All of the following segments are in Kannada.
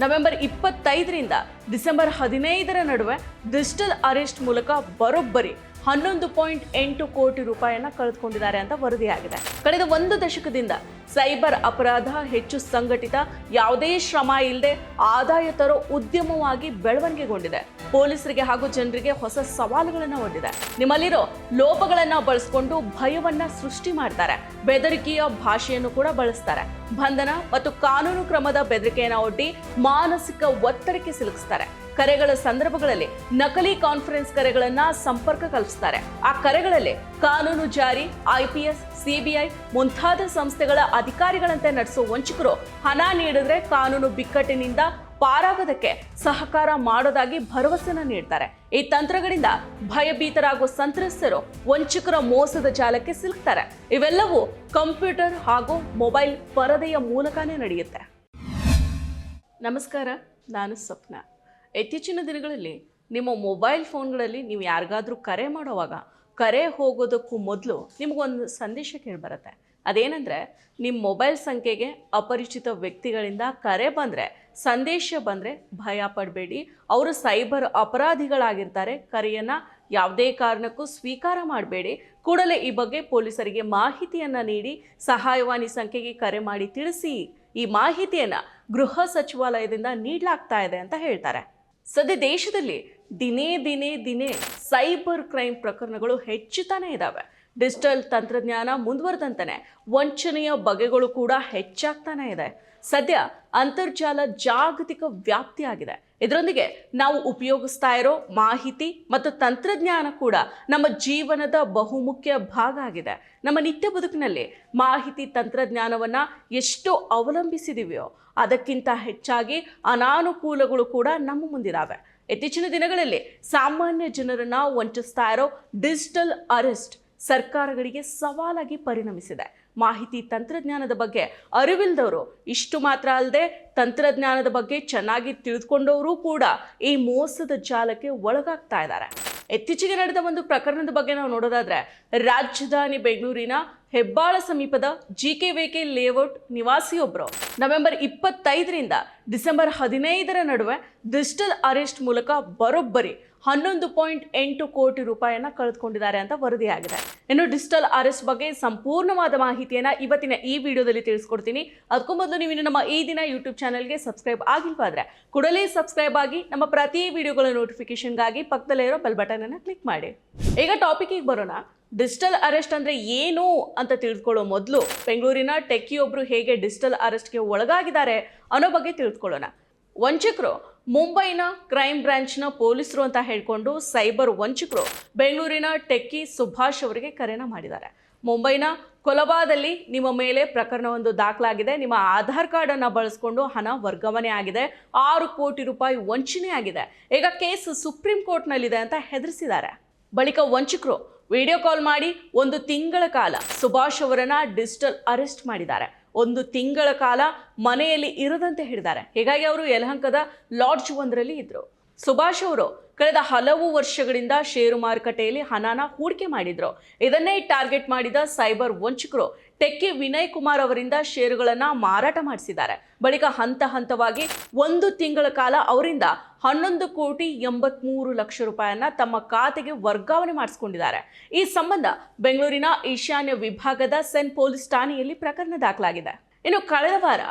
ನವೆಂಬರ್ ಇಪ್ಪತ್ತೈದರಿಂದ ಡಿಸೆಂಬರ್ ಹದಿನೈದರ ನಡುವೆ ಡಿಜಿಟಲ್ ಅರೆಸ್ಟ್ ಮೂಲಕ ಬರೋಬ್ಬರಿ ಹನ್ನೊಂದು ಪಾಯಿಂಟ್ ಎಂಟು ಕೋಟಿ ರೂಪಾಯಿಯನ್ನ ಕಳೆದುಕೊಂಡಿದ್ದಾರೆ ಅಂತ ವರದಿಯಾಗಿದೆ. ಕಳೆದ ಒಂದು ದಶಕದಿಂದ ಸೈಬರ್ ಅಪರಾಧ, ಹೆಚ್ಚು ಸಂಘಟಿತ, ಯಾವುದೇ ಶ್ರಮ ಇಲ್ಲದೆ ಆದಾಯ ತರೋ ಉದ್ಯಮವಾಗಿ ಬೆಳವಣಿಗೆಗೊಂಡಿದೆ. ಪೊಲೀಸರಿಗೆ ಹಾಗೂ ಜನರಿಗೆ ಹೊಸ ಸವಾಲುಗಳನ್ನು ಒಡ್ಡಿದೆ ನಿಮ್ಮಲ್ಲಿರೋ ಲೋಪಗಳನ್ನು ಬಳಸಿಕೊಂಡು ಭಯವನ್ನ ಸೃಷ್ಟಿ ಮಾಡ್ತಾರೆ. ಬೆದರಿಕೆಯ ಭಾಷೆಯನ್ನು ಕೂಡ ಬಳಸ್ತಾರೆ. ಬಂಧನ ಮತ್ತು ಕಾನೂನು ಕ್ರಮದ ಬೆದರಿಕೆಯನ್ನ ಒಡ್ಡಿ ಮಾನಸಿಕ ಒತ್ತಡಕ್ಕೆ ಸಿಲುಕಿಸ್ತಾರೆ. ಕರೆಗಳ ಸಂದರ್ಭಗಳಲ್ಲಿ ನಕಲಿ ಕಾನ್ಫರೆನ್ಸ್ ಕರೆಗಳನ್ನ ಸಂಪರ್ಕ ಕಲ್ಪಿಸ್ತಾರೆ. ಆ ಕರೆಗಳಲ್ಲಿ ಕಾನೂನು ಜಾರಿ ಐಪಿಎಸ್ ಸಿಬಿಐ ಮುಂತಾದ ಸಂಸ್ಥೆಗಳ ಅಧಿಕಾರಿಗಳಂತೆ ನಡೆಸೋ ವಂಚಕರು ಹಣ ನೀಡಿದ್ರೆ ಕಾನೂನು ಬಿಕ್ಕಟ್ಟಿನಿಂದ ಪಾರಾಗೋದಕ್ಕೆ ಸಹಕಾರ ಮಾಡೋದಾಗಿ ಭರವಸೆನ ನೀಡ್ತಾರೆ. ಈ ತಂತ್ರಗಳಿಂದ ಭಯಭೀತರಾಗುವ ಸಂತ್ರಸ್ತರು ವಂಚಕರ ಮೋಸದ ಜಾಲಕ್ಕೆ ಸಿಲುಕ್ತಾರೆ. ಇವೆಲ್ಲವೂ ಕಂಪ್ಯೂಟರ್ ಹಾಗೂ ಮೊಬೈಲ್ ಪರದೆಯ ಮೂಲಕನೇ ನಡೆಯುತ್ತೆ. ನಮಸ್ಕಾರ, ನಾನು ಸ್ವಪ್ನ. ಇತ್ತೀಚಿನ ದಿನಗಳಲ್ಲಿ ನಿಮ್ಮ ಮೊಬೈಲ್ ಫೋನ್ಗಳಲ್ಲಿ ನೀವು ಯಾರಿಗಾದರೂ ಕರೆ ಮಾಡುವಾಗ, ಕರೆ ಹೋಗೋದಕ್ಕೂ ಮೊದಲು ನಿಮಗೊಂದು ಸಂದೇಶ ಕೇಳಿಬರುತ್ತೆ. ಅದೇನೆಂದರೆ, ನಿಮ್ಮ ಮೊಬೈಲ್ ಸಂಖ್ಯೆಗೆ ಅಪರಿಚಿತ ವ್ಯಕ್ತಿಗಳಿಂದ ಕರೆ ಬಂದರೆ, ಸಂದೇಶ ಬಂದರೆ ಭಯ ಪಡಬೇಡಿ. ಅವರು ಸೈಬರ್ ಅಪರಾಧಿಗಳಾಗಿರ್ತಾರೆ, ಕರೆಯನ್ನು ಯಾವುದೇ ಕಾರಣಕ್ಕೂ ಸ್ವೀಕಾರ ಮಾಡಬೇಡಿ. ಕೂಡಲೇ ಈ ಬಗ್ಗೆ ಪೊಲೀಸರಿಗೆ ಮಾಹಿತಿಯನ್ನು ನೀಡಿ, ಸಹಾಯವಾಣಿ ಸಂಖ್ಯೆಗೆ ಕರೆ ಮಾಡಿ ತಿಳಿಸಿ. ಈ ಮಾಹಿತಿಯನ್ನು ಗೃಹ ಸಚಿವಾಲಯದಿಂದ ನೀಡಲಾಗ್ತಾ ಇದೆ ಅಂತ ಹೇಳ್ತಾರೆ. ಸದ್ಯ ದೇಶದಲ್ಲಿ ದಿನೇ ದಿನೇ ದಿನೇ ಸೈಬರ್ ಕ್ರೈಮ್ ಪ್ರಕರಣಗಳು ಹೆಚ್ಚುತ್ತಾನೆ ಇದ್ದಾವೆ ಡಿಜಿಟಲ್ ತಂತ್ರಜ್ಞಾನ ಮುಂದುವರೆದಂತಾನೆ ವಂಚನೆಯ ಬಗೆಗಳು ಕೂಡ ಹೆಚ್ಚಾಗ್ತಾನೆ ಇದೆ. ಸದ್ಯ ಅಂತರ್ಜಾಲ ಜಾಗತಿಕ ವ್ಯಾಪ್ತಿಯಾಗಿದೆ. ಇದರೊಂದಿಗೆ ನಾವು ಉಪಯೋಗಿಸ್ತಾ ಇರೋ ಮಾಹಿತಿ ಮತ್ತು ತಂತ್ರಜ್ಞಾನ ಕೂಡ ನಮ್ಮ ಜೀವನದ ಬಹುಮುಖ್ಯ ಭಾಗ ಆಗಿದೆ. ನಮ್ಮ ನಿತ್ಯ ಬದುಕಿನಲ್ಲಿ ಮಾಹಿತಿ, ತಂತ್ರಜ್ಞಾನವನ್ನು ಎಷ್ಟು ಅವಲಂಬಿಸಿದೀವಿಯೋ ಅದಕ್ಕಿಂತ ಹೆಚ್ಚಾಗಿ ಅನಾನುಕೂಲಗಳು ಕೂಡ ನಮ್ಮ ಮುಂದಿದ್ದಾವೆ ಇತ್ತೀಚಿನ ದಿನಗಳಲ್ಲಿ ಸಾಮಾನ್ಯ ಜನರನ್ನು ವಂಚಿಸ್ತಾ ಇರೋ ಡಿಜಿಟಲ್ ಅರೆಸ್ಟ್ ಸರ್ಕಾರಗಳಿಗೆ ಸವಾಲಾಗಿ ಪರಿಣಮಿಸಿದೆ. ಮಾಹಿತಿ ತಂತ್ರಜ್ಞಾನದ ಬಗ್ಗೆ ಅರಿವಿಲ್ದವರು. ಇಷ್ಟು ಮಾತ್ರ ಅಲ್ಲದೆ ತಂತ್ರಜ್ಞಾನದ ಬಗ್ಗೆ ಚೆನ್ನಾಗಿ ತಿಳಿದುಕೊಂಡವರು ಕೂಡ ಈ ಮೋಸದ ಜಾಲಕ್ಕೆ ಒಳಗಾಗ್ತಾ ಇದ್ದಾರೆ. ಇತ್ತೀಚೆಗೆ ನಡೆದ ಒಂದು ಪ್ರಕರಣದ ಬಗ್ಗೆ ನಾವು ನೋಡೋದಾದ್ರೆ, ರಾಜಧಾನಿ ಬೆಂಗಳೂರಿನ ಹೆಬ್ಬಾಳ ಸಮೀಪದ G K V K layout ನಿವಾಸಿಯೊಬ್ಬರು November ಇಪ್ಪತ್ತೈದರಿಂದ ಡಿಸೆಂಬರ್ ಹದಿನೈದರ ನಡುವೆ ಡಿಜಿಟಲ್ ಅರೆಸ್ಟ್ ಮೂಲಕ ಬರೋಬ್ಬರಿ ಹನ್ನೊಂದು ಪಾಯಿಂಟ್ ಎಂಟು ಕೋಟಿ ರೂಪಾಯಿಯನ್ನ ಕಳೆದುಕೊಂಡಿದ್ದಾರೆ ಅಂತ ವರದಿಯಾಗಿದೆ. ಇನ್ನು ಡಿಜಿಟಲ್ ಅರೆಸ್ಟ್ ಬಗ್ಗೆ ಸಂಪೂರ್ಣವಾದ ಮಾಹಿತಿಯನ್ನ ಇವತ್ತಿನ ಈ ವಿಡಿಯೋದಲ್ಲಿ ತಿಳಿಸ್ಕೊಡ್ತೀನಿ. ಅದಕ್ಕೂ ಮೊದಲು ನೀವು ನಮ್ಮ ಈ ದಿನ ಯೂಟ್ಯೂಬ್ ಚಾನಲ್ಗೆ ಸಬ್ಸ್ಕ್ರೈಬ್ ಆಗಿಲ್ವಾದ್ರೆ ಕೂಡಲೇ ಸಬ್ಸ್ಕ್ರೈಬ್ ಆಗಿ ನಮ್ಮ ಪ್ರತಿ ವಿಡಿಯೋಗಳ ನೋಟಿಫಿಕೇಶನ್ಗಾಗಿ ಪಕ್ಕದಲ್ಲೇ ಇರೋ ಬೆಲ್ ಬಟನ್ ಅನ್ನ ಕ್ಲಿಕ್ ಮಾಡಿ. ಈಗ ಟಾಪಿಕ್ಗೆ ಬರೋಣ. ಡಿಜಿಟಲ್ ಅರೆಸ್ಟ್ ಅಂದರೆ ಏನು ಅಂತ ತಿಳಿದುಕೊಳ್ಳೋ ಮೊದಲು ಬೆಂಗಳೂರಿನ ಟೆಕ್ಕಿಯೊಬ್ಬರು ಹೇಗೆ ಡಿಜಿಟಲ್ ಅರೆಸ್ಟ್ಗೆ ಒಳಗಾಗಿದ್ದಾರೆ ಅನ್ನೋ ಬಗ್ಗೆ ತಿಳಿದುಕೊಳ್ಳೋಣ. ವಂಚಕರು ಮುಂಬೈನ ಕ್ರೈಮ್ ಬ್ರಾಂಚ್ನ ಪೊಲೀಸರು ಅಂತ ಹೇಳಿಕೊಂಡು ಸೈಬರ್ ವಂಚಕರು ಬೆಂಗಳೂರಿನ ಟೆಕ್ಕಿ ಸುಭಾಷ್ ಅವರಿಗೆ ಕರೆನ ಮಾಡಿದ್ದಾರೆ. ಮುಂಬೈನ ಕೊಲಬಾದಲ್ಲಿ ನಿಮ್ಮ ಮೇಲೆ ಪ್ರಕರಣವೊಂದು ದಾಖಲಾಗಿದೆ. ನಿಮ್ಮ ಆಧಾರ್ ಕಾರ್ಡನ್ನು ಬಳಸ್ಕೊಂಡು ಹಣ ವರ್ಗಾವಣೆ ಆಗಿದೆ. ಆರು ಕೋಟಿ ರೂಪಾಯಿ ವಂಚನೆ ಆಗಿದೆ. ಈಗ ಕೇಸ್ ಸುಪ್ರೀಂ ಕೋರ್ಟ್ನಲ್ಲಿದೆ ಅಂತ ಹೆದರಿಸಿದ್ದಾರೆ. ಬಳಿಕ ವಂಚಕರು ವಿಡಿಯೋ ಕಾಲ್ ಮಾಡಿ ಒಂದು ತಿಂಗಳ ಕಾಲ ಸುಭಾಷ್ ಅವರನ್ನು ಡಿಜಿಟಲ್ ಅರೆಸ್ಟ್ ಮಾಡಿದ್ದಾರೆ. ಒಂದು ತಿಂಗಳ ಕಾಲ ಮನೆಯಲ್ಲಿ ಇರದಂತೆ ಹಿಡಿದ್ದಾರೆ ಹೀಗಾಗಿ ಅವರು ಯಲಹಂಕದ ಲಾಡ್ಜ್ ಒಂದರಲ್ಲಿ ಇದ್ರು. ಸುಭಾಷ್ ಅವರು ಕಳೆದ ಹಲವು ವರ್ಷಗಳಿಂದ ಷೇರು ಮಾರುಕಟ್ಟೆಯಲ್ಲಿ ಹಣನ ಹೂಡಿಕೆ ಮಾಡಿದ್ರು. ಇದನ್ನೇ ಟಾರ್ಗೆಟ್ ಮಾಡಿದ ಸೈಬರ್ ವಂಚಕರು. ಟೆಕ್ಕಿ ವಿನಯ್ ಕುಮಾರ್ ಅವರಿಂದ ಷೇರುಗಳನ್ನು ಮಾರಾಟ ಮಾಡಿಸಿದ್ದಾರೆ. ಬಳಿಕ ಹಂತ ಹಂತವಾಗಿ ಒಂದು ತಿಂಗಳ ಕಾಲ ಅವರಿಂದ ಹನ್ನೊಂದು ಕೋಟಿ ಎಂಬತ್ಮೂರು ಲಕ್ಷ ರೂಪಾಯನ್ನ ತಮ್ಮ ಖಾತೆಗೆ ವರ್ಗಾವಣೆ ಮಾಡಿಸಿಕೊಂಡಿದ್ದಾರೆ. ಈ ಸಂಬಂಧ ಬೆಂಗಳೂರಿನ ಈಶಾನ್ಯ ವಿಭಾಗದ ಸೆನ್ ಪೊಲೀಸ್ ಠಾಣೆಯಲ್ಲಿ ಪ್ರಕರಣ ದಾಖಲಾಗಿದೆ. ಇನ್ನು ಕಳೆದ ವಾರ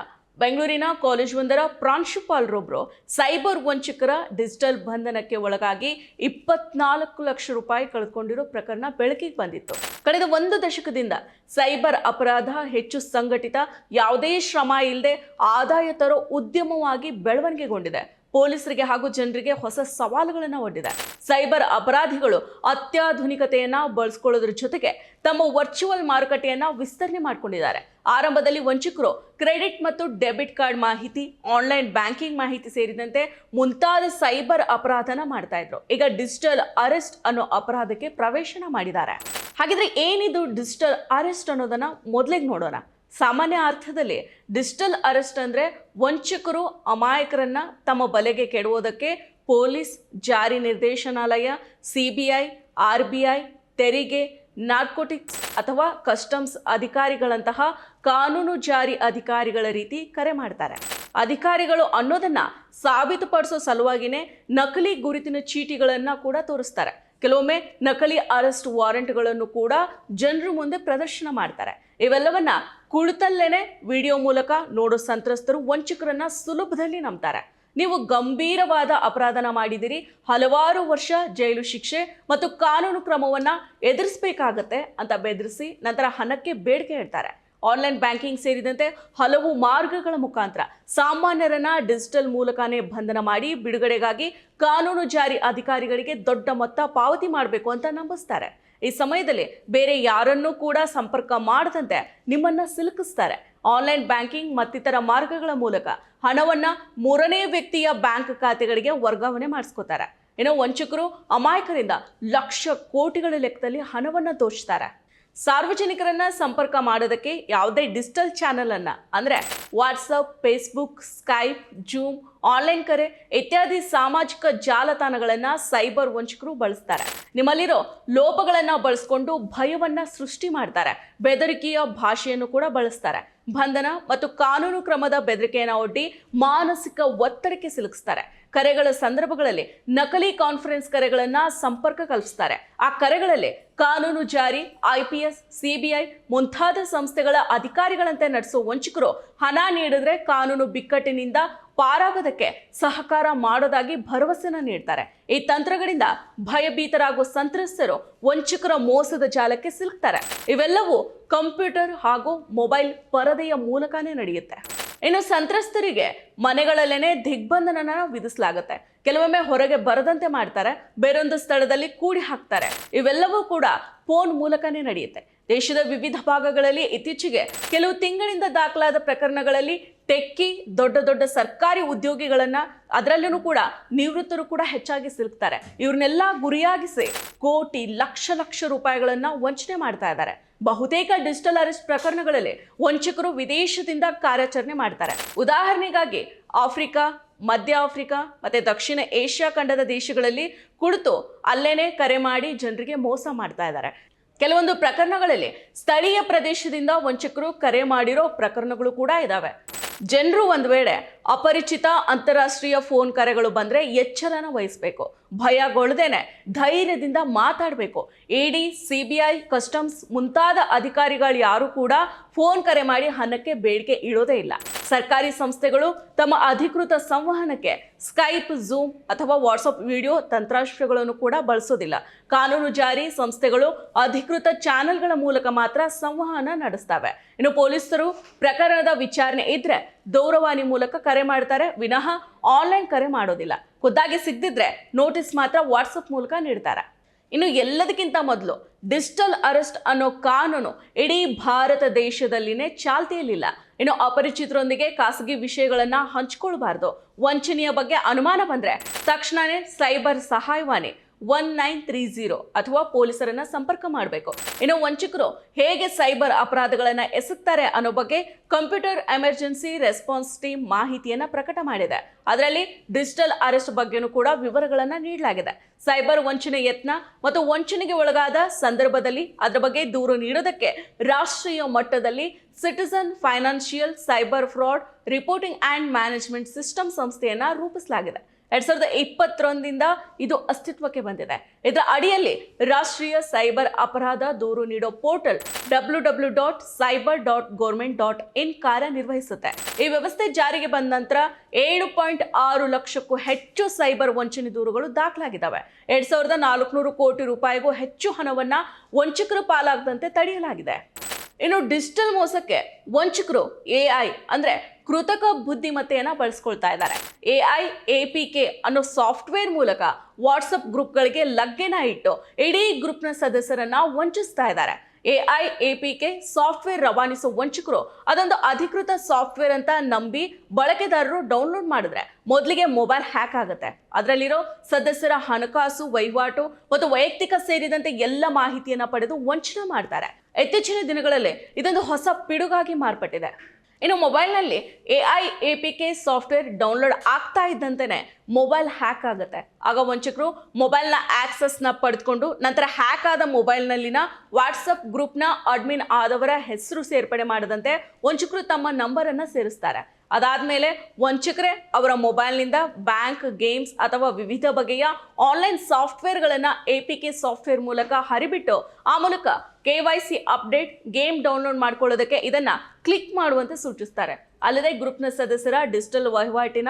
ಬೆಂಗಳೂರಿನ ಕಾಲೇಜ್ ಒಂದರ ಪ್ರಾಂಶುಪಾಲರೊಬ್ಬರು ಸೈಬರ್ ವಂಚಕರ ಡಿಜಿಟಲ್ ಬಂಧನಕ್ಕೆ ಒಳಗಾಗಿ ಇಪ್ಪತ್ನಾಲ್ಕು ಲಕ್ಷ ರೂಪಾಯಿ ಕಳೆದುಕೊಂಡಿರೋ ಪ್ರಕರಣ ಬೆಳಕಿಗೆ ಬಂದಿತ್ತು. ಕಳೆದ ಒಂದು ದಶಕದಿಂದ ಸೈಬರ್ ಅಪರಾಧ ಹೆಚ್ಚು ಸಂಘಟಿತ, ಯಾವುದೇ ಶ್ರಮ ಇಲ್ಲದೆ ಆದಾಯ ತರೋ ಉದ್ಯಮವಾಗಿ ಬೆಳವಣಿಗೆಗೊಂಡಿದೆ. ಪೊಲೀಸರಿಗೆ ಹಾಗೂ ಜನರಿಗೆ ಹೊಸ ಸವಾಲುಗಳನ್ನು ಒಡ್ಡಿದೆ. ಸೈಬರ್ ಅಪರಾಧಿಗಳು ಅತ್ಯಾಧುನಿಕತೆಯನ್ನು ಬಳಸ್ಕೊಳ್ಳೋದ್ರ ಜೊತೆಗೆ ತಮ್ಮ ವರ್ಚುವಲ್ ಮಾರುಕಟ್ಟೆಯನ್ನು ವಿಸ್ತರಣೆ ಮಾಡಿಕೊಂಡಿದ್ದಾರೆ. ಆರಂಭದಲ್ಲಿ ವಂಚಕರು ಕ್ರೆಡಿಟ್ ಮತ್ತು ಡೆಬಿಟ್ ಕಾರ್ಡ್ ಮಾಹಿತಿ, ಆನ್ಲೈನ್ ಬ್ಯಾಂಕಿಂಗ್ ಮಾಹಿತಿ ಸೇರಿದಂತೆ ಮುಂತಾದ ಸೈಬರ್ ಅಪರಾಧನ ಮಾಡ್ತಾ ಇದ್ರು ಈಗ ಡಿಜಿಟಲ್ ಅರೆಸ್ಟ್ ಅನ್ನೋ ಅಪರಾಧಕ್ಕೆ ಪ್ರವೇಶನ ಮಾಡಿದ್ದಾರೆ. ಹಾಗಿದ್ರೆ ಏನಿದು ಡಿಜಿಟಲ್ ಅರೆಸ್ಟ್ ಅನ್ನೋದನ್ನ ಮೊದಲಿಗೆ ನೋಡೋಣ. ಸಾಮಾನ್ಯ ಅರ್ಥದಲ್ಲಿ ಡಿಜಿಟಲ್ ಅರೆಸ್ಟ್ ಅಂದರೆ ವಂಚಕರು ಅಮಾಯಕರನ್ನ ತಮ್ಮ ಬಲೆಗೆ ಕೆಡುವುದಕ್ಕೆ ಪೊಲೀಸ್, ಜಾರಿ ನಿರ್ದೇಶನಾಲಯ C B I R B I ತೆರಿಗೆ, ನಾರ್ಕೋಟಿಕ್ಸ್ ಅಥವಾ ಕಸ್ಟಮ್ಸ್ ಅಧಿಕಾರಿಗಳಂತಹ ಕಾನೂನು ಜಾರಿ ಅಧಿಕಾರಿಗಳ ರೀತಿ ಕರೆ ಮಾಡ್ತಾರೆ. ಅಧಿಕಾರಿಗಳು ಅನ್ನೋದನ್ನ ಸಾಬೀತುಪಡಿಸೋ ಸಲುವಾಗಿನೇ ನಕಲಿ ಗುರುತಿನ ಚೀಟಿಗಳನ್ನ ಕೂಡ ತೋರಿಸ್ತಾರೆ. ಕೆಲವೊಮ್ಮೆ ನಕಲಿ ಅರೆಸ್ಟ್ ವಾರೆಂಟ್ಗಳನ್ನು ಕೂಡ ಜನರ ಮುಂದೆ ಪ್ರದರ್ಶನ ಮಾಡ್ತಾರೆ. ಇವೆಲ್ಲವನ್ನ ಕುಳಿತಲ್ಲೇನೆ ವಿಡಿಯೋ ಮೂಲಕ ನೋಡೋ ಸಂತ್ರಸ್ತರು ವಂಚಕರನ್ನ ಸುಲಭದಲ್ಲಿ ನಂಬ್ತಾರೆ. ನೀವು ಗಂಭೀರವಾದ ಅಪರಾಧನ ಮಾಡಿದಿರಿ ಹಲವಾರು ವರ್ಷ ಜೈಲು ಶಿಕ್ಷೆ ಮತ್ತು ಕಾನೂನು ಕ್ರಮವನ್ನ ಎದುರಿಸಬೇಕಾಗತ್ತೆ ಅಂತ ಬೆದರಿಸಿ ನಂತರ ಹಣಕ್ಕೆ ಬೇಡಿಕೆ ಇಡ್ತಾರೆ ಆನ್ಲೈನ್ ಬ್ಯಾಂಕಿಂಗ್ ಸೇರಿದಂತೆ ಹಲವು ಮಾರ್ಗಗಳ ಮುಖಾಂತರ ಸಾಮಾನ್ಯರನ್ನ ಡಿಜಿಟಲ್ ಮೂಲಕನೇ ಬಂಧನ ಮಾಡಿ ಬಿಡುಗಡೆಗಾಗಿ ಕಾನೂನು ಜಾರಿ ಅಧಿಕಾರಿಗಳಿಗೆ ದೊಡ್ಡ ಮೊತ್ತ ಪಾವತಿ ಮಾಡಬೇಕು ಅಂತ ನಂಬಿಸ್ತಾರೆ. ಈ ಸಮಯದಲ್ಲಿ ಬೇರೆ ಯಾರನ್ನೂ ಕೂಡ ಸಂಪರ್ಕ ಮಾಡದಂತೆ ನಿಮ್ಮನ್ನ ಸಿಲುಕಿಸ್ತಾರೆ. ಆನ್ಲೈನ್ ಬ್ಯಾಂಕಿಂಗ್ ಮತ್ತಿತರ ಮಾರ್ಗಗಳ ಮೂಲಕ ಹಣವನ್ನ ಮೂರನೇ ವ್ಯಕ್ತಿಯ ಬ್ಯಾಂಕ್ ಖಾತೆಗಳಿಗೆ ವರ್ಗಾವಣೆ ಮಾಡಿಸ್ಕೋತಾರೆ. ಇನ್ನು ವಂಚಕರು ಅಮಾಯಕರಿಂದ ಲಕ್ಷ ಕೋಟಿಗಳ ಲೆಕ್ಕದಲ್ಲಿ ಹಣವನ್ನು ದೋಚ್ತಾರೆ. ಸಾರ್ವಜನಿಕರನ್ನ ಸಂಪರ್ಕ ಮಾಡೋದಕ್ಕೆ ಯಾವುದೇ ಡಿಜಿಟಲ್ ಚಾನೆಲ್ ಅನ್ನ ಅಂದ್ರೆ WhatsApp Facebook Skype Zoom online ಕರೆ ಇತ್ಯಾದಿ ಸಾಮಾಜಿಕ ಜಾಲತಾಣಗಳನ್ನ ಸೈಬರ್ ವಂಚಕರು ಬಳಸ್ತಾರೆ. ನಿಮ್ಮಲ್ಲಿರೋ ಲೋಪಗಳನ್ನ ಬಳಸ್ಕೊಂಡು ಭಯವನ್ನ ಸೃಷ್ಟಿ ಮಾಡ್ತಾರೆ. ಬೆದರಿಕೆಯ ಭಾಷೆಯನ್ನು ಕೂಡ ಬಳಸ್ತಾರೆ. ಬಂಧನ ಮತ್ತು ಕಾನೂನು ಕ್ರಮದ ಬೆದರಿಕೆಯನ್ನು ಒಡ್ಡಿ ಮಾನಸಿಕ ಒತ್ತಡಕ್ಕೆ ಸಿಲುಕಿಸ್ತಾರೆ. ಕರೆಗಳ ಸಂದರ್ಭಗಳಲ್ಲಿ ನಕಲಿ ಕಾನ್ಫರೆನ್ಸ್ ಕರೆಗಳನ್ನ ಸಂಪರ್ಕ ಕಲ್ಪಿಸ್ತಾರೆ. ಆ ಕರೆಗಳಲ್ಲಿ ಕಾನೂನು ಜಾರಿ ಐಪಿಎಸ್ ಸಿಬಿಐ ಮುಂತಾದ ಸಂಸ್ಥೆಗಳ ಅಧಿಕಾರಿಗಳಂತೆ ನಡೆಸೋ ವಂಚಕರು ಹಣ ನೀಡಿದ್ರೆ ಕಾನೂನು ಬಿಕ್ಕಟ್ಟಿನಿಂದ ಪಾರಾಗೋದಕ್ಕೆ ಸಹಕಾರ ಮಾಡೋದಾಗಿ ಭರವಸೆನ ನೀಡ್ತಾರೆ. ಈ ತಂತ್ರಗಳಿಂದ ಭಯಭೀತರಾಗುವ ಸಂತ್ರಸ್ತರು ವಂಚಕರ ಮೋಸದ ಜಾಲಕ್ಕೆ ಸಿಲುಕ್ತಾರೆ. ಇವೆಲ್ಲವೂ ಕಂಪ್ಯೂಟರ್ ಹಾಗೂ ಮೊಬೈಲ್ ಪರದೆಯ ಮೂಲಕನೇ ನಡೆಯುತ್ತೆ. ಇನ್ನು ಸಂತ್ರಸ್ತರಿಗೆ ಮನೆಗಳಲ್ಲೇನೆ ದಿಗ್ಬಂಧನನ ವಿಧಿಸಲಾಗುತ್ತೆ. ಕೆಲವೊಮ್ಮೆ ಹೊರಗೆ ಬರದಂತೆ ಮಾಡ್ತಾರೆ, ಬೇರೊಂದು ಸ್ಥಳದಲ್ಲಿ ಕೂಡಿ ಹಾಕ್ತಾರೆ. ಇವೆಲ್ಲವೂ ಕೂಡ ಫೋನ್ ಮೂಲಕನೇ ನಡೆಯುತ್ತೆ. ದೇಶದ ವಿವಿಧ ಭಾಗಗಳಲ್ಲಿ ಇತ್ತೀಚೆಗೆ ಕೆಲವು ತಿಂಗಳಿಂದ ದಾಖಲಾದ ಪ್ರಕರಣಗಳಲ್ಲಿ ಟೆಕ್ಕಿ ದೊಡ್ಡ ದೊಡ್ಡ ಸರ್ಕಾರಿ ಉದ್ಯೋಗಿಗಳನ್ನ ಅದರಲ್ಲೂ ಕೂಡ ನಿವೃತ್ತರು ಕೂಡ ಹೆಚ್ಚಾಗಿ ಸಿಲುಕ್ತಾರೆ. ಇವ್ರನ್ನೆಲ್ಲ ಗುರಿಯಾಗಿಸಿ ಕೋಟಿ ಲಕ್ಷ ಲಕ್ಷ ರೂಪಾಯಿಗಳನ್ನ ವಂಚನೆ ಮಾಡ್ತಾ ಇದ್ದಾರೆ. ಬಹುತೇಕ ಡಿಜಿಟಲ್ ಅರೆಸ್ಟ್ ಪ್ರಕರಣಗಳಲ್ಲಿ ವಂಚಕರು ವಿದೇಶದಿಂದ ಕಾರ್ಯಾಚರಣೆ ಮಾಡ್ತಾರೆ. ಉದಾಹರಣೆಗಾಗಿ ಆಫ್ರಿಕಾ, ಮಧ್ಯ ಆಫ್ರಿಕಾ ಮತ್ತೆ ದಕ್ಷಿಣ ಏಷ್ಯಾ ಖಂಡದ ದೇಶಗಳಲ್ಲಿ ಕುಳಿತು ಅಲ್ಲೇನೆ ಕರೆ ಮಾಡಿ ಜನರಿಗೆ ಮೋಸ ಮಾಡ್ತಾ ಇದ್ದಾರೆ. ಕೆಲವೊಂದು ಪ್ರಕರಣಗಳಲ್ಲಿ ಸ್ಥಳೀಯ ಪ್ರದೇಶದಿಂದ ವಂಚಕರು ಕರೆ ಮಾಡಿರೋ ಪ್ರಕರಣಗಳು ಕೂಡ ಇದಾವೆ. ಜನರು ಒಂದು ವೇಳೆ ಅಪರಿಚಿತ ಅಂತಾರಾಷ್ಟ್ರೀಯ ಫೋನ್ ಕರೆಗಳು ಬಂದರೆ ಎಚ್ಚರನ ವಹಿಸಬೇಕು. ಭಯಗೊಳ್ಳದೇನೆ ಧೈರ್ಯದಿಂದ ಮಾತಾಡಬೇಕು. ಇಡಿ ಐ, ಕಸ್ಟಮ್ಸ್ ಮುಂತಾದ ಅಧಿಕಾರಿಗಳು ಯಾರು ಕೂಡ ಫೋನ್ ಕರೆ ಮಾಡಿ ಹಣಕ್ಕೆ ಬೇಡಿಕೆ ಇಡೋದೇ ಇಲ್ಲ. ಸರ್ಕಾರಿ ಸಂಸ್ಥೆಗಳು ತಮ್ಮ ಅಧಿಕೃತ ಸಂವಹನಕ್ಕೆ ಸ್ಕೈಪ್, ಝೂಮ್ ಅಥವಾ ವಾಟ್ಸಪ್ ವಿಡಿಯೋ ತಂತ್ರಾಂಶಗಳನ್ನು ಕೂಡ ಬಳಸೋದಿಲ್ಲ. ಕಾನೂನು ಜಾರಿ ಸಂಸ್ಥೆಗಳು ಅಧಿಕೃತ ಚಾನೆಲ್ಗಳ ಮೂಲಕ ಮಾತ್ರ ಸಂವಹನ ನಡೆಸ್ತವೆ. ಇನ್ನು ಪೊಲೀಸರು ಪ್ರಕರಣದ ವಿಚಾರಣೆ ಇದ್ರೆ ದೂರವಾಣಿ ಮೂಲಕ ಕರೆ ಮಾಡ್ತಾರೆ. ವಿನಃ ಆನ್ಲೈನ್ ಕರೆ ಮಾಡೋದಿಲ್ಲ. ಖುದ್ದಾಗಿ ಸಿಗದಿದ್ರೆ ನೋಟಿಸ್ ಮಾತ್ರ ವಾಟ್ಸಪ್ ಮೂಲಕ ನೀಡ್ತಾರೆ. ಇನ್ನು ಎಲ್ಲದಕ್ಕಿಂತ ಮೊದಲು ಡಿಜಿಟಲ್ ಅರೆಸ್ಟ್ ಅನ್ನೋ ಕಾನೂನು ಇಡೀ ಭಾರತ ದೇಶದಲ್ಲಿನೇ ಚಾಲ್ತಿಯಲ್ಲಿಲ್ಲ. ಇನ್ನು ಅಪರಿಚಿತರೊಂದಿಗೆ ಖಾಸಗಿ ವಿಷಯಗಳನ್ನ ಹಂಚ್ಕೊಳ್ಬಾರ್ದು. ವಂಚನೆಯ ಬಗ್ಗೆ ಅನುಮಾನ ಬಂದ್ರೆ ತಕ್ಷಣವೇ ಸೈಬರ್ ಸಹಾಯವಾಣಿ ಒನ್ ನೈನ್ ತ್ರೀ ಜೀರೋ ಅಥವಾ ಪೊಲೀಸರನ್ನ ಸಂಪರ್ಕ ಮಾಡಬೇಕು. ಇನ್ನು ವಂಚಕರು ಹೇಗೆ ಸೈಬರ್ ಅಪರಾಧಗಳನ್ನ ಎಸಗ್ತಾರೆ ಅನ್ನೋ ಬಗ್ಗೆ ಕಂಪ್ಯೂಟರ್ ಎಮರ್ಜೆನ್ಸಿ ರೆಸ್ಪಾನ್ಸ್ ಟೀಮ್ ಮಾಹಿತಿಯನ್ನ ಪ್ರಕಟ ಮಾಡಿದೆ. ಅದರಲ್ಲಿ ಡಿಜಿಟಲ್ ಅರೆಸ್ಟ್ ಬಗ್ಗೆನೂ ಕೂಡ ವಿವರಗಳನ್ನ ನೀಡಲಾಗಿದೆ. ಸೈಬರ್ ವಂಚನೆ ಯತ್ನ ಮತ್ತು ವಂಚನೆಗೆ ಒಳಗಾದ ಸಂದರ್ಭದಲ್ಲಿ ಅದರ ಬಗ್ಗೆ ದೂರು ನೀಡೋದಕ್ಕೆ ರಾಷ್ಟ್ರೀಯ ಮಟ್ಟದಲ್ಲಿ citizen financial cyber fraud reporting and management system ಸಂಸ್ಥೆಯನ್ನು ರೂಪಿಸಲಾಗಿದೆ. ಎರಡ್ ಸಾವಿರದ ಇಪ್ಪತ್ತೊಂದರಿಂದ ಇದು ಅಸ್ತಿತ್ವಕ್ಕೆ ಬಂದಿದೆ. ಇದರ ಅಡಿಯಲ್ಲಿ ರಾಷ್ಟ್ರೀಯ ಸೈಬರ್ ಅಪರಾಧ ದೂರು ನೀಡೋ portal W W dot cyber dot government dot in ಕಾರ್ಯನಿರ್ವಹಿಸುತ್ತೆ. ಈ ವ್ಯವಸ್ಥೆ ಜಾರಿಗೆ ಬಂದ ನಂತರ ಏಳು ಪಾಯಿಂಟ್ ಆರು ಲಕ್ಷಕ್ಕೂ ಹೆಚ್ಚು ಸೈಬರ್ ವಂಚನೆ ದೂರುಗಳು ದಾಖಲಾಗಿದ್ದಾವೆ. ಎರಡ್ ಸಾವಿರದ ನಾಲ್ಕುನೂರು ಕೋಟಿ ರೂಪಾಯಿಗೂ ಹೆಚ್ಚು ಹಣವನ್ನ ವಂಚಕರು ಪಾಲಾಗದಂತೆ ತಡೆಯಲಾಗಿದೆ. ಇನ್ನು ಡಿಜಿಟಲ್ ಮೋಸಕ್ಕೆ ವಂಚಕರು ಎ ಐ ಅಂದರೆ ಕೃತಕ ಬುದ್ಧಿಮತ್ತೆಯನ್ನು ಬಳಸ್ಕೊಳ್ತಾ ಇದ್ದಾರೆ. A I, A P K ಅನ್ನೋ ಸಾಫ್ಟ್ವೇರ್ ಮೂಲಕ ವಾಟ್ಸಪ್ ಗ್ರೂಪ್ಗಳಿಗೆ ಲಗ್ಗೆನ ಇಟ್ಟು ಇಡೀ ಗ್ರೂಪ್ನ ಸದಸ್ಯರನ್ನ ವಂಚಿಸ್ತಾ ಇದ್ದಾರೆ. A I, A P K software ರವಾನಿಸೋ ವಂಚಕರು ಅದೊಂದು ಅಧಿಕೃತ ಸಾಫ್ಟ್ವೇರ್ ಅಂತ ನಂಬಿ ಬಳಕೆದಾರರು ಡೌನ್ಲೋಡ್ ಮಾಡಿದ್ರೆ ಮೊದಲಿಗೆ ಮೊಬೈಲ್ ಹ್ಯಾಕ್ ಆಗುತ್ತೆ. ಅದರಲ್ಲಿರೋ ಸದಸ್ಯರ ಹಣಕಾಸು, ವಹಿವಾಟು ಮತ್ತು ವೈಯಕ್ತಿಕ ಸೇರಿದಂತೆ ಎಲ್ಲ ಮಾಹಿತಿಯನ್ನು ಪಡೆದು ವಂಚನೆ ಮಾಡ್ತಾರೆ. ಇತ್ತೀಚಿನ ದಿನಗಳಲ್ಲಿ ಇದೊಂದು ಹೊಸ ಪಿಡುಗಾಗಿ ಮಾರ್ಪಟ್ಟಿದೆ. ಇನ್ನು ಮೊಬೈಲ್ನಲ್ಲಿ A I, A P K software download ಆಗ್ತಾ ಇದ್ದಂತೆಯೇ ಮೊಬೈಲ್ ಹ್ಯಾಕ್ ಆಗುತ್ತೆ. ಆಗ ವಂಚಕರು ಮೊಬೈಲ್ನ ಆಕ್ಸಸ್ನ ಪಡೆದುಕೊಂಡು ನಂತರ ಹ್ಯಾಕ್ ಆದ ಮೊಬೈಲ್ನಲ್ಲಿನ ವಾಟ್ಸಪ್ ಗ್ರೂಪ್ನ ಅಡ್ಮಿನ್ ಆದವರ ಹೆಸರು ಸೇರ್ಪಡೆ ಮಾಡದಂತೆ ವಂಚಕರು ತಮ್ಮ ನಂಬರನ್ನು ಸೇರಿಸ್ತಾರೆ. ಅದಾದ್ಮೇಲೆ ವಂಚಕರೇ ಅವರ ಮೊಬೈಲ್ನಿಂದ ಬ್ಯಾಂಕ್ ಗೇಮ್ಸ್ ಅಥವಾ ವಿವಿಧ ಬಗೆಯ ಆನ್ಲೈನ್ ಸಾಫ್ಟ್ವೇರ್ಗಳನ್ನು ಎ ಪಿ ಕೆ ಸಾಫ್ಟ್ವೇರ್ ಮೂಲಕ ಹರಿಬಿಟ್ಟು, ಆ ಮೂಲಕ K Y C update game download ಮಾಡ್ಕೊಳ್ಳೋದಕ್ಕೆ ಇದನ್ನ ಕ್ಲಿಕ್ ಮಾಡುವಂತೆ ಸೂಚಿಸ್ತಾರೆ. ಅಲ್ಲದೆ ಗ್ರೂಪ್ನ ಸದಸ್ಯರ ಡಿಜಿಟಲ್ ವಹಿವಾಟಿನ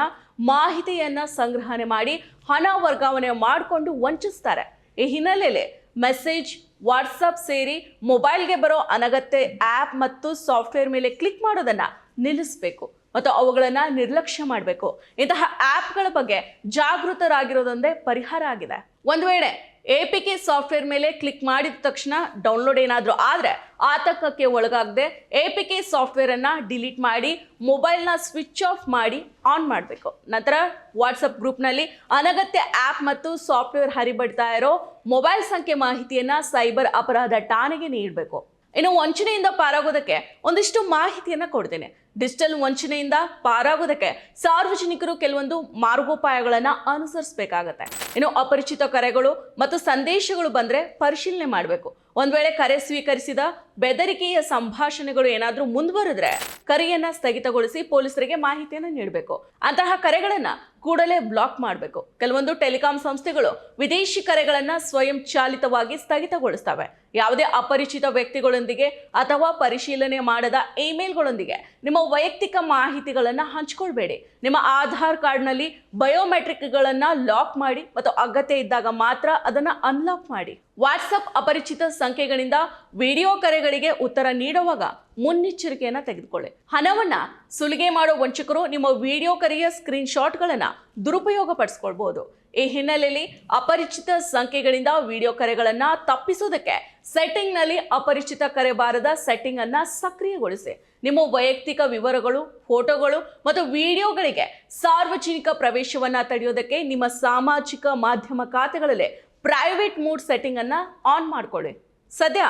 ಮಾಹಿತಿಯನ್ನ ಸಂಗ್ರಹಣೆ ಮಾಡಿ ಹಣ ವರ್ಗಾವಣೆ ಮಾಡಿಕೊಂಡು ವಂಚಿಸ್ತಾರೆ. ಈ ಹಿನ್ನೆಲೆಯಲ್ಲಿ ಮೆಸೇಜ್ ವಾಟ್ಸಪ್ ಸೇರಿ ಮೊಬೈಲ್ಗೆ ಬರೋ ಅನಗತ್ಯ ಆ್ಯಪ್ ಮತ್ತು ಸಾಫ್ಟ್ವೇರ್ ಮೇಲೆ ಕ್ಲಿಕ್ ಮಾಡೋದನ್ನು ನಿಲ್ಲಿಸಬೇಕು. ಮತ್ತು ಅವುಗಳನ್ನು ನಿರ್ಲಕ್ಷ್ಯ ಮಾಡಬೇಕು. ಇಂತಹ ಆ್ಯಪ್ಗಳ ಬಗ್ಗೆ ಜಾಗೃತರಾಗಿರೋದೊಂದೇ ಪರಿಹಾರ ಆಗಿದೆ. ಒಂದು ವೇಳೆ ಎ ಪಿ ಕೆ ಸಾಫ್ಟ್ವೇರ್ ಮೇಲೆ ಕ್ಲಿಕ್ ಮಾಡಿದ ತಕ್ಷಣ ಡೌನ್ಲೋಡ್ ಏನಾದರೂ ಆದರೆ ಆತಂಕಕ್ಕೆ ಒಳಗಾಗದೆ ಎ ಪಿ ಕೆ ಸಾಫ್ಟ್ವೇರನ್ನು ಡಿಲೀಟ್ ಮಾಡಿ ಮೊಬೈಲ್ನ ಸ್ವಿಚ್ ಆಫ್ ಮಾಡಿ ಆನ್ ಮಾಡಬೇಕು. ನಂತರ ವಾಟ್ಸಪ್ ಗ್ರೂಪ್ನಲ್ಲಿ ಅನಗತ್ಯ ಆ್ಯಪ್ ಮತ್ತು ಸಾಫ್ಟ್ವೇರ್ ಹರಿಬಿಡ್ತಾ ಇರೋ ಮೊಬೈಲ್ ಸಂಖ್ಯೆ ಮಾಹಿತಿಯನ್ನು ಸೈಬರ್ ಅಪರಾಧ ಠಾಣೆಗೆ ನೀಡಬೇಕು. ಇನ್ನು ವಂಚನೆಯಿಂದ ಪಾರಾಗೋದಕ್ಕೆ ಒಂದಿಷ್ಟು ಮಾಹಿತಿಯನ್ನು ಕೊಡ್ತೇನೆ. ಡಿಜಿಟಲ್ ವಂಚನೆಯಿಂದ ಪಾರಾಗೋದಕ್ಕೆ ಸಾರ್ವಜನಿಕರು ಕೆಲವೊಂದು ಮಾರ್ಗೋಪಾಯಗಳನ್ನು ಅನುಸರಿಸಬೇಕಾಗತ್ತೆ. ಇನ್ನು ಅಪರಿಚಿತ ಕರೆಗಳು ಮತ್ತು ಸಂದೇಶಗಳು ಬಂದರೆ ಪರಿಶೀಲನೆ ಮಾಡಬೇಕು. ಒಂದು ವೇಳೆ ಕರೆ ಸ್ವೀಕರಿಸಿದ ಬೆದರಿಕೆಯ ಸಂಭಾಷಣೆಗಳು ಏನಾದರೂ ಮುಂದುವರೆದ್ರೆ ಕರೆಯನ್ನ ಸ್ಥಗಿತಗೊಳಿಸಿ ಪೊಲೀಸರಿಗೆ ಮಾಹಿತಿಯನ್ನು ನೀಡಬೇಕು. ಅಂತಹ ಕರೆಗಳನ್ನ ಕೂಡಲೇ ಬ್ಲಾಕ್ ಮಾಡಬೇಕು. ಕೆಲವೊಂದು ಟೆಲಿಕಾಂ ಸಂಸ್ಥೆಗಳು ವಿದೇಶಿ ಕರೆಗಳನ್ನ ಸ್ವಯಂ ಚಾಲಿತವಾಗಿ ಸ್ಥಗಿತಗೊಳಿಸ್ತವೆ. ಯಾವುದೇ ಅಪರಿಚಿತ ವ್ಯಕ್ತಿಗಳೊಂದಿಗೆ ಅಥವಾ ಪರಿಶೀಲನೆ ಮಾಡದ ಇಮೇಲ್ಗಳೊಂದಿಗೆ ನಿಮ್ಮ ವೈಯಕ್ತಿಕ ಮಾಹಿತಿಗಳನ್ನು ಹಂಚ್ಕೊಳ್ಬೇಡಿ. ನಿಮ್ಮ ಆಧಾರ್ ಕಾರ್ಡ್ನಲ್ಲಿ ಬಯೋಮೆಟ್ರಿಕ್ಗಳನ್ನು ಲಾಕ್ ಮಾಡಿ ಮತ್ತು ಅಗತ್ಯ ಇದ್ದಾಗ ಮಾತ್ರ ಅದನ್ನು ಅನ್ಲಾಕ್ ಮಾಡಿ. ವಾಟ್ಸಪ್ ಅಪರಿಚಿತ ಸಂಖ್ಯೆಗಳಿಂದ ವಿಡಿಯೋ ಕರೆಗಳಿಗೆ ಉತ್ತರ ನೀಡುವಾಗ ಮುನ್ನೆಚ್ಚರಿಕೆಯನ್ನು ತೆಗೆದುಕೊಳ್ಳಿ. ಹಣವನ್ನ ಸುಲಿಗೆ ಮಾಡೋ ವಂಚಕರು ನಿಮ್ಮ ವಿಡಿಯೋ ಕರೆಯ ಸ್ಕ್ರೀನ್ಶಾಟ್ಗಳನ್ನು ದುರುಪಯೋಗ ಪಡಿಸ್ಕೊಳ್ಬಹುದು ಈ ಹಿನ್ನೆಲೆಯಲ್ಲಿ ಅಪರಿಚಿತ ಸಂಖ್ಯೆಗಳಿಂದ ವಿಡಿಯೋ ಕರೆಗಳನ್ನು ತಪ್ಪಿಸೋದಕ್ಕೆ ಸೆಟ್ಟಿಂಗ್ನಲ್ಲಿ ಅಪರಿಚಿತ ಕರೆ ಬಾರದ ಸೆಟ್ಟಿಂಗ್ ಅನ್ನ ಸಕ್ರಿಯಗೊಳಿಸಿ. ನಿಮ್ಮ ವೈಯಕ್ತಿಕ ವಿವರಗಳು, ಫೋಟೋಗಳು ಮತ್ತು ವಿಡಿಯೋಗಳಿಗೆ ಸಾರ್ವಜನಿಕ ಪ್ರವೇಶವನ್ನ ತಡೆಯೋದಕ್ಕೆ ನಿಮ್ಮ ಸಾಮಾಜಿಕ ಮಾಧ್ಯಮ ಖಾತೆಗಳಲ್ಲಿ ಪ್ರೈವೇಟ್ ಮೂಡ್ ಸೆಟ್ಟಿಂಗ್ ಅನ್ನ ಆನ್ ಮಾಡಿಕೊಳ್ಳಿ. ಸದ್ಯ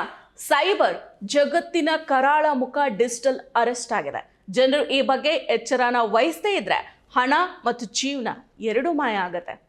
ಸೈಬರ್ ಜಗತ್ತಿನ ಕರಾಳ ಮುಖ ಡಿಜಿಟಲ್ ಅರೆಸ್ಟ್ ಆಗಿದೆ. ಜನರು ಈ ಬಗ್ಗೆ ಎಚ್ಚರನ ವಹಿಸದೇ ಇದ್ರೆ ಹಣ ಮತ್ತು ಜೀವನ ಎರಡೂ ಮಾಯ ಆಗತ್ತೆ.